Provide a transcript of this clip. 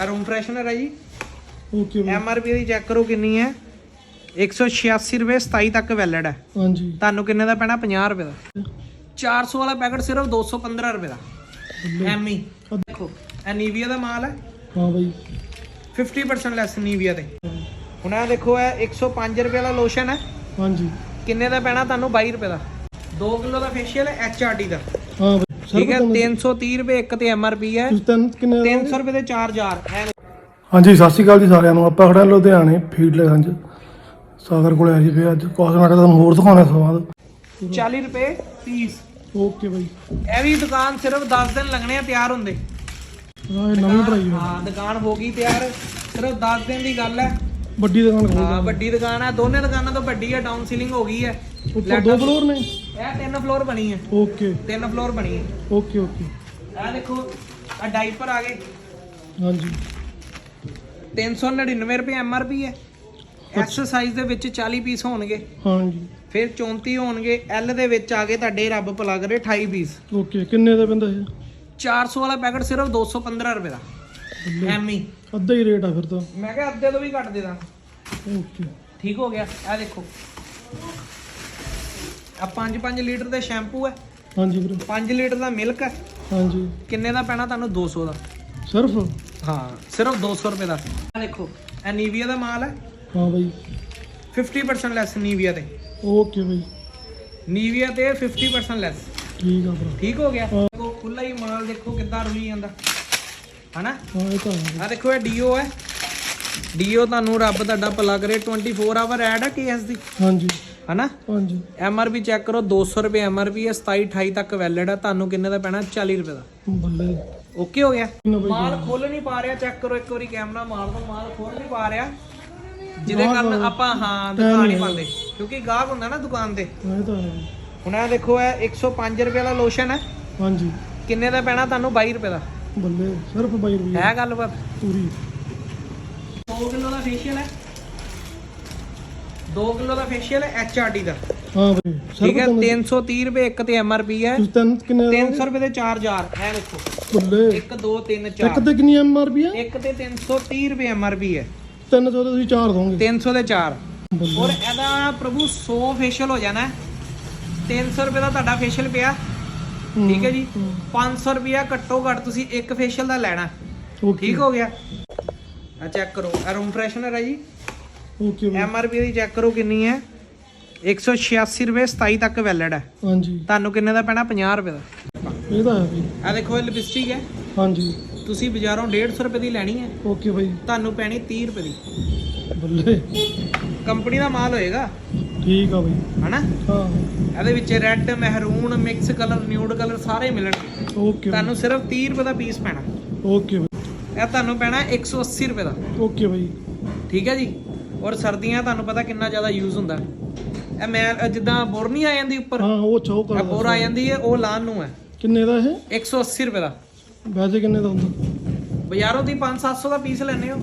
ਆ room freshener ਹੈ ਜੀ। ਓਕੇ ਐਮ ਆਰ ਪੀ ਦੀ ਚੈੱਕ ਕਰੋ ਕਿੰਨੀ ਹੈ। 186 ਰੁਪਏ 27 ਤੱਕ ਵੈਲਿਡ ਹੈ। ਹਾਂਜੀ। ਤੁਹਾਨੂੰ ਕਿੰਨੇ ਦਾ ਪੈਣਾ? 50 ਰੁਪਏ ਦਾ। 400 ਵਾਲਾ ਪੈਕਟ ਸਿਰਫ 215 ਰੁਪਏ ਦਾ। ਐਮੀ ਦੇਖੋ ਇਹ ਨੀਵੀਆ ਦਾ ਮਾਲ ਹੈ। ਹਾਂ ਬਾਈ। 50% ਲੈਸ ਨੀਵੀਆ ਤੇ ਹੁਣ ਇਹ ਦੇਖੋ ਇਹ 105 ਰੁਪਏ ਵਾਲਾ ਲੋਸ਼ਨ ਹੈ। ਹਾਂਜੀ। ਕਿੰਨੇ ਦਾ ਪੈਣਾ? ਤੁਹਾਨੂੰ 22 ਰੁਪਏ ਦਾ। 2 ਕਿਲੋ ਦਾ ਫੇਸ਼ੀਅਲ ਹੈ ਐਚਆਰਡੀ ਦਾ। ਹਾਂ ਠੀਕ ਹੈ ਤੁਹਾਨੂੰ- 330 ਰੁਪਏ ਇੱਕ ਤੇ ਐਮਆਰਪੀ ਹੈ। ਤੁਸੀਂ ਤਿੰਨ ਕਿੰਨੇ ਦਾ 300 ਰੁਪਏ ਦੇ 4000 ਹੈ। ਹਾਂਜੀ ਸਤਿ ਸ਼੍ਰੀ ਅਕਾਲ ਜੀ ਸਾਰਿਆਂ ਨੂੰ। ਆਪਾਂ ਖੜਾ ਲੁਧਿਆਣੇ ਫੀਡ ਚ ਸਾਗਰ ਕੋਲੇ ਆਏ ਜੀ ਫੇ ਅੱਜ। ਕਾਸਮੈਟਿਕ ਤੁਹਾਨੂੰ ਹੋਰ ਦਿਖਾਉਣਾ ਸਵਾਦ 40 ਰੁਪਏ ਪੀਸ। ਓਕੇ ਬਾਈ। ਇਹ ਵੀ ਦੁਕਾਨ ਸਿਰਫ 10 ਦਿਨ ਲੱਗਣੇ ਆ ਤਿਆਰ ਹੁੰਦੇ। ਹਾਂ ਇਹ ਨਵੀਂ ਪੜਾਈ ਹੈ ਹਾਂ ਦੁਕਾਨ ਹੋ ਗਈ ਤਿਆਰ। ਸਿਰਫ 10 ਦਿਨ ਦੀ ਗੱਲ ਹੈ। ਵੱਡੀ ਦੁਕਾਨ ਖੋਲ ਹਾਂ ਵੱਡੀ ਦੁਕਾਨ ਹੈ। ਦੋਨੇ ਦੁਕਾਨਾਂ ਤੋਂ ਵੱਡੀ ਹੈ ਡਾਊਨ ਸੀਲਿੰਗ ਹੋ ਗਈ ਹੈ। ਉੱਪਰ ਦੋ ਫਲੋਰ ਨੇ? ਇਹ ਤਿੰਨ ਫਲੋਰ ਬਣੀ ਹੈ ਓਕੇ ਤਿੰਨ ਫਲੋਰ ਬਣੀ ਹੈ ਓਕੇ ਓਕੇ ਇਹ ਦੇਖੋ ਆ ਡਾਈਪਰ ਆ ਗਏ। ਹਾਂਜੀ। 399 ਰੁਪਏ ਐਮਆਰਪੀ ਹੈ। ਐਕਸਰਸਾਈਜ਼ ਦੇ ਵਿੱਚ 40 ਪੀਸ ਹੋਣਗੇ। ਹਾਂਜੀ। ਫਿਰ 34 ਹੋਣਗੇ। ਐਲ ਦੇ ਵਿੱਚ ਆ ਗਏ ਤੁਹਾਡੇ ਰੱਬ ਭਲਾ ਕਰੇ 28 ਪੀਸ ਓਕੇ ਕਿੰਨੇ ਦਾ ਪੈਂਦਾ ਇਹ? 400 ਵਾਲਾ ਪੈਕਟ ਸਿਰਫ 215 ਰੁਪਏ ਦਾ। ਐਮੀ। ਅੱਧਾ ਹੀ ਰੇਟ ਆ ਫਿਰ ਤਾਂ। ਮੈਂ ਕਿਹਾ ਅੱਧੇ ਤੋਂ ਵੀ ਘੱਟ ਦੇ ਦਾਂ ਓਕੇ ਠੀਕ ਹੋ ਗਿਆ। ਇਹ ਦੇਖੋ। ਆ 5-5 ਲੀਟਰ ਦੇ ਸ਼ੈਂਪੂ ਹੈ ਹਾਂਜੀ ਵੀਰੇ। 5 ਲੀਟਰ ਦਾ ਮਿਲਕ ਹੈ ਹਾਂਜੀ। ਕਿੰਨੇ ਦਾ ਪੈਣਾ ਤੁਹਾਨੂੰ? 200 ਦਾ। ਸਿਰਫ? ਹਾਂ ਸਿਰਫ 200 ਰੁਪਏ ਦਾ ਆ ਦੇਖੋ ਇਹ ਨੀਵੀਆ ਦਾ ਮਾਲ ਹੈ ਹਾਂ ਬਾਈ। 50% ਲੈਸ ਨੀਵੀਆ ਤੇ। ਓਕੇ ਬਾਈ। ਨੀਵੀਆ ਤੇ 50% ਲੈਸ ਠੀਕ ਆ ਭਰਾ। ਠੀਕ ਹੋ ਗਿਆ। ਦੇਖੋ ਖੁੱਲਾ ਹੀ ਮਾਲ ਦੇਖੋ ਕਿੱਦਾਂ ਰੁਲੀ ਜਾਂਦਾ। ਹਨਾ? ਹਾਂ ਇਹ ਤਾਂ ਆ ਦੇਖੋ ਇਹ ਡੀਓ ਹੈ ਡੀਓ ਤੁਹਾਨੂੰ ਰੱਬ ਤੁਹਾਡਾ ਭਲਾ ਕਰੇ 24 ਆਵਰ ਐਡ ਹੈ ਕੇਐਸ ਦੀ। ਹਾਂਜੀ। ਹਨਾ? ਹਾਂਜੀ। ਐਮਆਰਪੀ ਚੈੱਕ ਕਰੋ 200 ਰੁਪਏ ਐਮਆਰਪੀ ਹੈ 27 28 ਤੱਕ ਵੈਲਿਡ ਹੈ ਤੁਹਾਨੂੰ ਕਿੰਨੇ ਦਾ ਪੈਣਾ? 40 ਰੁਪਏ ਦਾ। ਬੱਲੇ। ਓਕੇ ਹੋ ਗਿਆ? ਮਾਲ ਖੋਲ ਨਹੀਂ ਪਾ ਰਿਹਾ ਚੈੱਕ ਕਰੋ ਇੱਕ ਵਾਰੀ ਕੈਮਰਾ ਮਾਰ ਦੋ ਮਾਲ ਖੋਲ ਨਹੀਂ ਪਾ ਰਿਹਾ। ਜਿਹਦੇ ਕਾਰਨ ਆਪਾਂ ਹਾਂ ਦੁਕਾਨ ਨਹੀਂ ਪਾਉਂਦੇ। ਕਿਉਂਕਿ ਗਾਹਕ ਹੁੰਦਾ ਨਾ ਦੁਕਾਨ ਤੇ। ਹੁਣ ਇਹ ਦੇਖੋ ਇਹ 105 ਰੁਪਏ ਵਾਲਾ ਲੋਸ਼ਨ ਹੈ ਹਾਂਜੀ। ਕਿੰਨੇ ਦਾ ਪੈਣਾ ਤੁਹਾਨੂੰ? 22 ਰੁਪਏ ਦਾ। ਬੱਲੇ ਸਿਰਫ 22 ਰੁਪਏ। ਹੈ ਗੱਲਬਾਤ ਪੂਰੀ। 2 ਕਿਲੋ ਦਾ ਫੇਸ਼ੀਅਲ ਹੈ 2 ਕਿਲੋ ਦਾ ਫੇਸ਼ੀਅਲ ਹੈ ਐਚਆਰਡੀ ਦਾ। ਹਾਂ ਬਾਈ ਠੀਕ ਹੈ ਸਿਰਫ 330 ਰੁਪਏ ਇੱਕ ਤੇ ਐਮਆਰਪੀ ਹੈ। ਤੁਸੀਂ ਤਿੰਨ ਕਿੰਨੇ ਦਾ 300 ਰੁਪਏ ਦੇ 4000 ਹੈ ਦੇਖੋ। ਬੱਲੇ। 1 2 3 ਇੱਕ 4 ਤੇ ਕਿੰਨੀ ਐਮਆਰਪੀ ਆ ਇੱਕ ਤੇ 330 ਰੁਪਏ ਐਮਆਰਪੀ ਹੈ। 300 ਦੇ ਤੁਸੀਂ ਚਾਰ ਦੋਗੇ 300 ਦੇ 4 ਬੱਲੇ। ਔਰ ਇਹਦਾ ਪ੍ਰਭੂ 100 ਫੇਸ਼ੀਅਲ ਹੋ ਜਾਣਾ ਹੈ। 300 ਰੁਪਏ ਦਾ ਤੁਹਾਡਾ ਫੇਸ਼ੀਅਲ ਪਿਆ। ਠੀਕ ਹੈ ਜੀ। 500 ਰੁਪਿਆ ਘੱਟੋ ਘੱਟ ਤੁਸੀਂ ਇੱਕ ਫੇਸ਼ੀਅਲ ਦਾ ਲੈਣਾ। ਠੀਕ ਹੋ ਗਿਆ। ਆ ਚੈੱਕ ਕਰੋ। ਆ ਰੂਮ ਫਰੈਸ਼ਨਰ ਹੈ ਜੀ। ਓਕੇ ਬਾਈ ਐਮ ਆਰ ਪੀ ਦੀ ਚੈੱਕ ਕਰੋ ਕਿੰਨੀ ਹੈ। 186 ਰੁਪਏ 27 ਤੱਕ ਵੈਲਿਡ ਹੈ। ਹਾਂਜੀ। ਤੁਹਾਨੂੰ ਕਿੰਨੇ ਦਾ ਪੈਣਾ? 50 ਰੁਪਏ ਦਾ। ਇਹ ਤਾਂ ਹੈ ਬਾਈ ਆ ਦੇਖੋ ਇਹ ਲਿਪਸਟਿਕ ਹੈ। ਹਾਂਜੀ। ਤੁਸੀਂ ਬਾਜ਼ਾਰੋਂ 150 ਰੁਪਏ ਦੀ ਲੈਣੀ ਹੈ। ਓਕੇ ਬਾਈ। ਤੁਹਾਨੂੰ ਪੈਣੀ 30 ਰੁਪਏ ਦੀ। ਬੱਲੇ। ਕੰਪਨੀ ਦਾ ਮਾਲ ਹੋਏਗਾ। ਠੀਕ ਆ ਬਾਈ। ਹਨਾ? ਹਾਂ। ਇਹਦੇ ਵਿੱਚ ਰੈੱਡ ਮਹਿਰੂਨ ਮਿਕਸ ਕਲਰ ਨਿਊਡ ਕਲਰ ਸਾਰੇ ਮਿਲਣਗੇ। ਓਕੇ ਤੁਹਾਨੂੰ ਸਿਰਫ 30 ਰੁਪਏ ਦਾ ਪੀਸ ਪੈਣਾ। ਓਕੇ ਬਾਈ। ਇਹ ਤੁਹਾਨੂੰ ਪੈਣਾ 180 ਰੁਪਏ ਦਾ। ਓਕੇ ਬਾਈ। ਠੀਕ ਹੈ ਜੀ? ਔਰ ਸਰਦੀਆਂ ਤੁਹਾਨੂੰ ਪਤਾ ਕਿੰਨਾ ਜ਼ਿਆਦਾ ਯੂਜ਼ ਹੁੰਦਾ। ਇਹ ਮੈਂ ਜਿੱਦਾਂ ਬੁਰ ਨਹੀਂ ਆ ਜਾਂਦੀ ਉੱਪਰ ਹਾਂ ਉਹ ਚੌਕ ਇਹ ਬੁਰ ਆ ਜਾਂਦੀ ਹੈ ਉਹ ਲਾਣ ਨੂੰ ਹੈ। ਕਿੰਨੇ ਦਾ ਇਹ? 180 ਰੁਪਏ ਦਾ। ਵੈਸੇ ਕਿੰਨੇ ਦਾ ਹੁੰਦਾ? ਬਾਜ਼ਾਰੋਂ ਦੀ 5-700 ਦਾ ਪੀਸ ਲੈਣੇ ਹੋ।